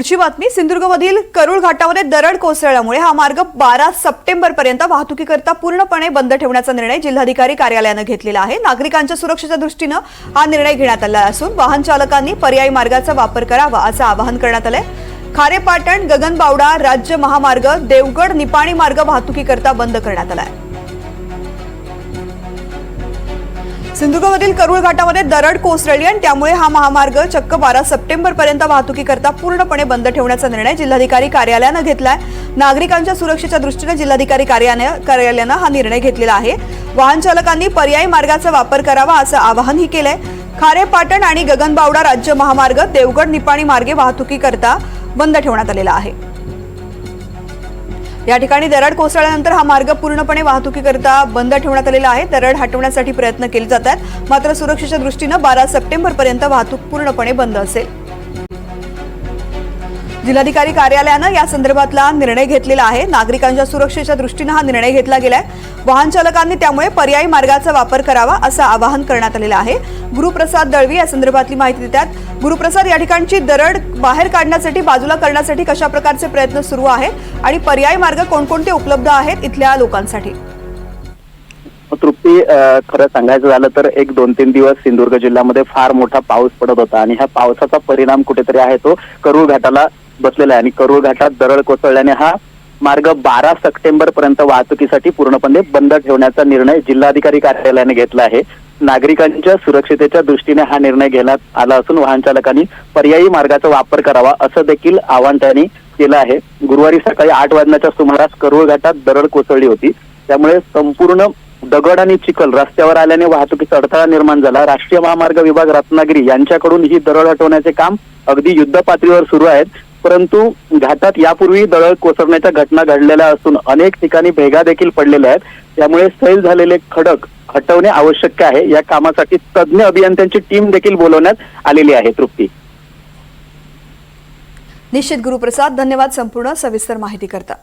पुढची बातमी सिंधुदुर्गमधील करुळ घाटामध्ये दरड कोसळल्यामुळे हा मार्ग बारा सप्टेंबर पर्यंत वाहतुकीकरता पूर्णपणे बंद ठेवण्याचा निर्णय जिल्हाधिकारी कार्यालयानं घेतलेला आहे. नागरिकांच्या सुरक्षेच्या दृष्टीनं हा निर्णय घेण्यात आला असून वाहन चालकांनी पर्यायी मार्गाचा वापर करावा असं आवाहन करण्यात आलंय. खारेपाटण गगनबावडा राज्य महामार्ग देवगड निपाणी मार्ग वाहतुकीकरता बंद करण्यात आला आहे सिंधुदुर्गमधील करुळ घाटामध्ये दरड कोसळली आणि त्यामुळे हा महामार्ग चक्क बारा सप्टेंबर पर्यंत वाहतुकीकरता पूर्णपणे बंद ठेवण्याचा निर्णय जिल्हाधिकारी कार्यालयानं घेतलाय. नागरिकांच्या सुरक्षेच्या दृष्टीने जिल्हाधिकारी कार्यालयानं हा निर्णय घेतलेला आहे. वाहन चालकांनी पर्यायी मार्गाचा वापर करावा असं आवाहनही केलंय. खारेपाटण आणि गगनबावडा राज्य महामार्ग देवगड निपाणी मार्गे वाहतुकीकरता बंद ठेवण्यात आलेला आहे. या ठिकाणी दरड कोसळल्यानंतर हा मार्ग पूर्णपणे वाहतुकीकरता बंद ठेवण्यात आलेला आहे. दरड हटवण्यासाठी प्रयत्न केले जात आहेत. मात्र सुरक्षेच्या दृष्टीनं बारा सप्टेंबर पर्यंत वाहतूक पूर्णपणे बंद असेल. जिल्हाधिकारी कार्यालयानं या संदर्भातला निर्णय घेतलेला आहे. नागरिकांच्या सुरक्षेच्या दृष्टीनं हा निर्णय घेतला गेलाय. वाहन चालकांनी त्यामुळे पर्यायी मार्गाचा वापर करावा असं आवाहन करण्यात आलेलं आहे. गुरुप्रसाद दळवी या संदर्भातली माहिती देतात. गुरुप्रसाद या ठिकाणची दरड बाहेर काढण्यासाठी बाजूला करण्यासाठी कशा प्रकारचे प्रयत्न सुरू आहेत आणि पर्यायी मार्ग कोणकोणते उपलब्ध आहेत इथल्या लोकांसाठी? तृप्ती खरं सांगायचं झालं तर एक दोन तीन दिवस सिंधुदुर्ग जिल्ह्यामध्ये फार मोठा पाऊस पडत होता आणि ह्या पावसाचा परिणाम कुठेतरी आहे तो करूळ घाटाला बसलेला आहे. आणि करूळ घाटात दरड कोसळल्याने हा मार्ग बारा सप्टेंबर पर्यंत वाहतुकीसाठी पूर्णपणे बंद ठेवण्याचा निर्णय जिल्हाधिकारी कार्यालयाने घेतला आहे. नागरिकांच्या सुरक्षितेच्या दृष्टीने हा निर्णय घेण्यात आला असून वाहन चालकांनी पर्यायी मार्गाचा वापर करावा असं देखील आवाहन त्यांनी केलं आहे. गुरुवारी सकाळी आठ वाजण्याच्या सुमारास करूळ घाटात दरड कोसळली होती. त्यामुळे संपूर्ण दगड आणि चिखल रस्त्यावर आल्याने वाहतुकीचा अडथळा निर्माण झाला. राष्ट्रीय महामार्ग विभाग रत्नागिरी यांच्याकडून ही दरड हटवण्याचे काम अगदी युद्ध पातळीवर सुरू आहेत. परंतु घाटात यापूर्वी दरड कोसळण्याच्या घटना घडलेल्या असून अनेक ठिकाणी भेगा देखील पडलेल्या आहेत. त्यामुळे सैल झालेले खडक हटवणे आवश्यक आहे. या कामासाठी तज्ज्ञ अभियंत्यांची टीम देखील बोलवण्यात आलेली आहे तृप्ती. निश्चित गुरुप्रसाद. धन्यवाद संपूर्ण सविस्तर माहिती करता